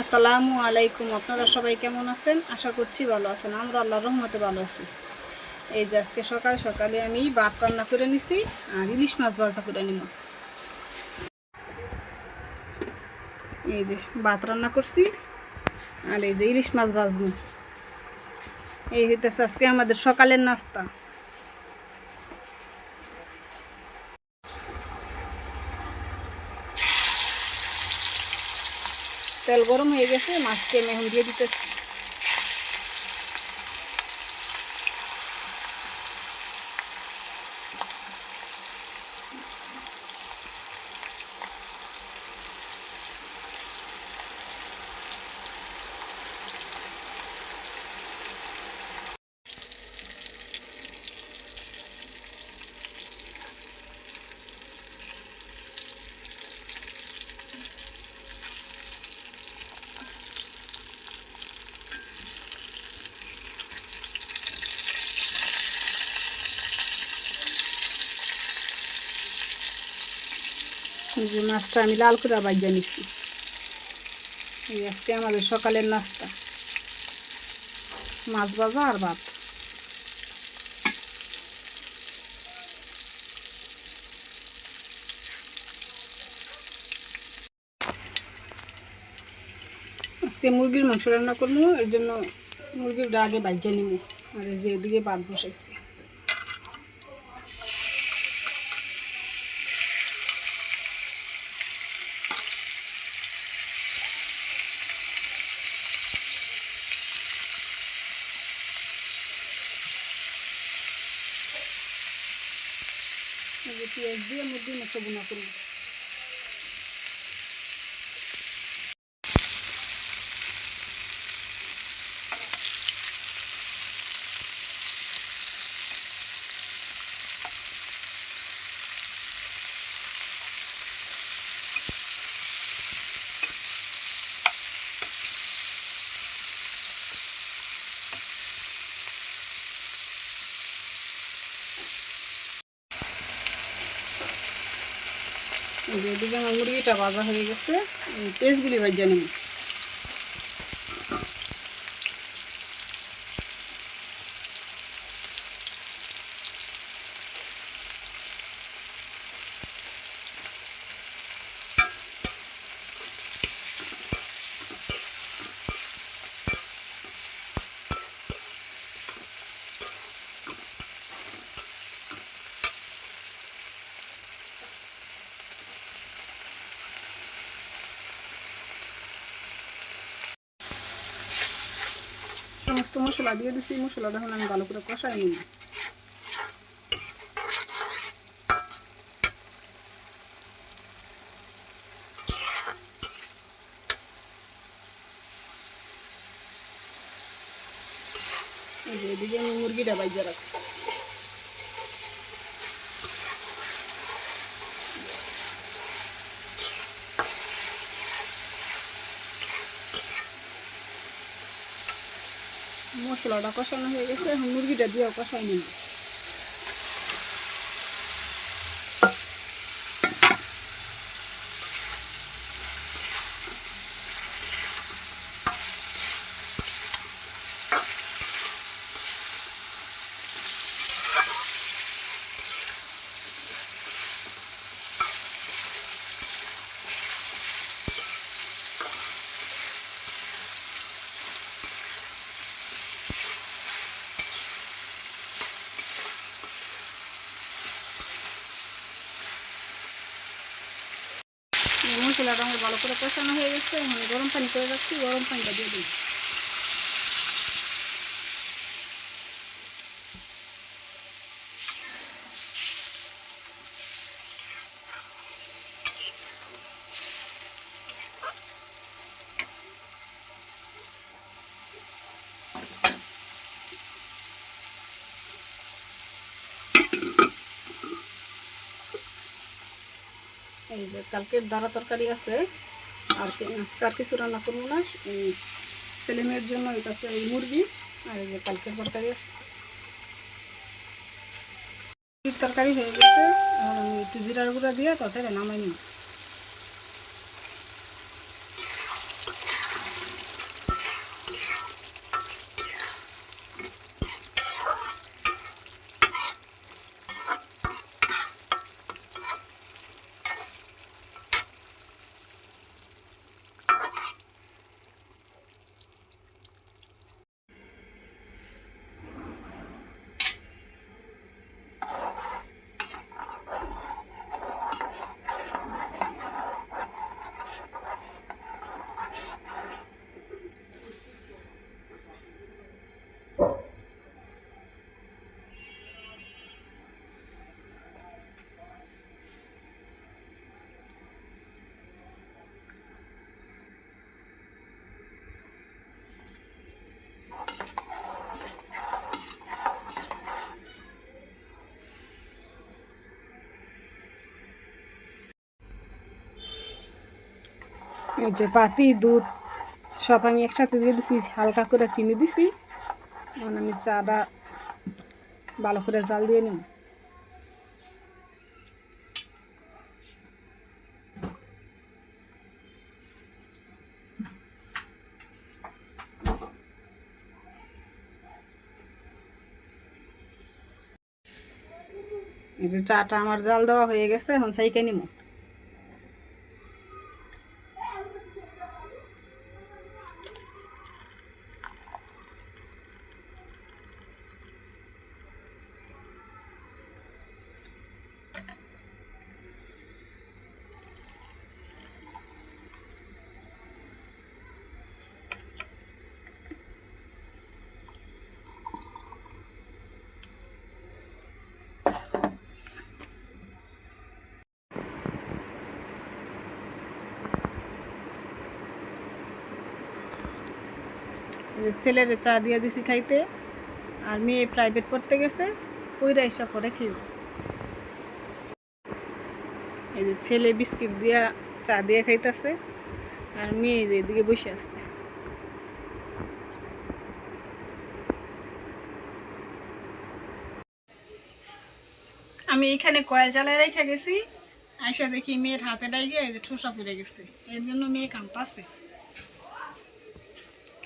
আসসালামু আলাইকুম। আপনারা সবাই কেমন আছেন? আশা করছি ভালো আছেন। আমরা আল্লাহর রহমতে ভালো আছি। এই যে আজকে সকাল সকালে আমি ভাত রান্না করে নিছি আর ইলিশ মাছ ভাজা করে নিব। এই যে ভাত রান্না করছি আর এই যে ইলিশ মাছ ভাজবো। এই হইতেছে আজকে আমাদের সকালের নাস্তা। তেল গরম হয়ে গেছে মাছকে আমি দিয়ে দিতেছি। যে মাছটা আমি লাল করে বাজিয়ে নিচ্ছি এই আজকে আমাদের সকালের নাস্তা। মাছ ভাজা আর ভাত। আজকে মুরগির মাংস রান্না করব, এর জন্য মুরগির আগে বাজিয়ে নিব। আর এই যে এদিকে ভাত বসাইছি। পেঁয়াজ দিয়ে মুরগির মাংস বোনা করব। এদিকে আমার মুরগিটা ভাজা হয়ে গেছে। পেঁয়াজগুলি ভাজা নেব সমস্ত মশলা দিয়ে দিচ্ছি মশলাটা এখন আমি ভালো করে কষাই নিই এদিকে আমি মুরগিটা বাইজা রাখছি। মশলাটা কষানো হয়ে গেছে এখন মুরগিটা দিয়েও কষাই নিব মশলাটা আমার ভালো করে কষানো হয়ে গেছে এখন গরম পানি করে রাখছি, গরম পানিটা দিয়ে দিই এই যে কালকের দাঁড়া তরকারি আছে আর আজকে আর কিছু রান্না করব না। ছেলে মেয়ের জন্য এটা এই মুরগি আর এই যে কালকের তরকারি আছে। তরকারি হয়ে গেছে। এখন আমি একটু জিরার গুঁড়া দিয়ে তাতে নামাই নিই এই যে পাতি দুধ, সব আমি একসাথে দিয়ে দিছি, হালকা করে চিনি দিছি। এখন আমি চাটা ভালো করে জাল দিয়ে নিব। এই যে চাটা আমার জাল দেওয়া হয়ে গেছে, এখন সাইকে নিব। ছেলের চা দিয়ে দিছি খাইতে, আর মেয়ে প্রাইভেট পড়তে গেছে, পইরা এসা পরে খেয়ে এই যে ছেলে বিস্কিট দিয়া চা দিয়ে খাইতেছে, আর মেয়ে যে এদিকে বসে আছে। আমি এখানে কয়েল জ্বালায় রেখে গেছি, আইসা দেখি মেয়ের হাতে ডাইগে ঠোসা পড়ে গেছে, এর জন্য মেয়ে কাঁদতাছে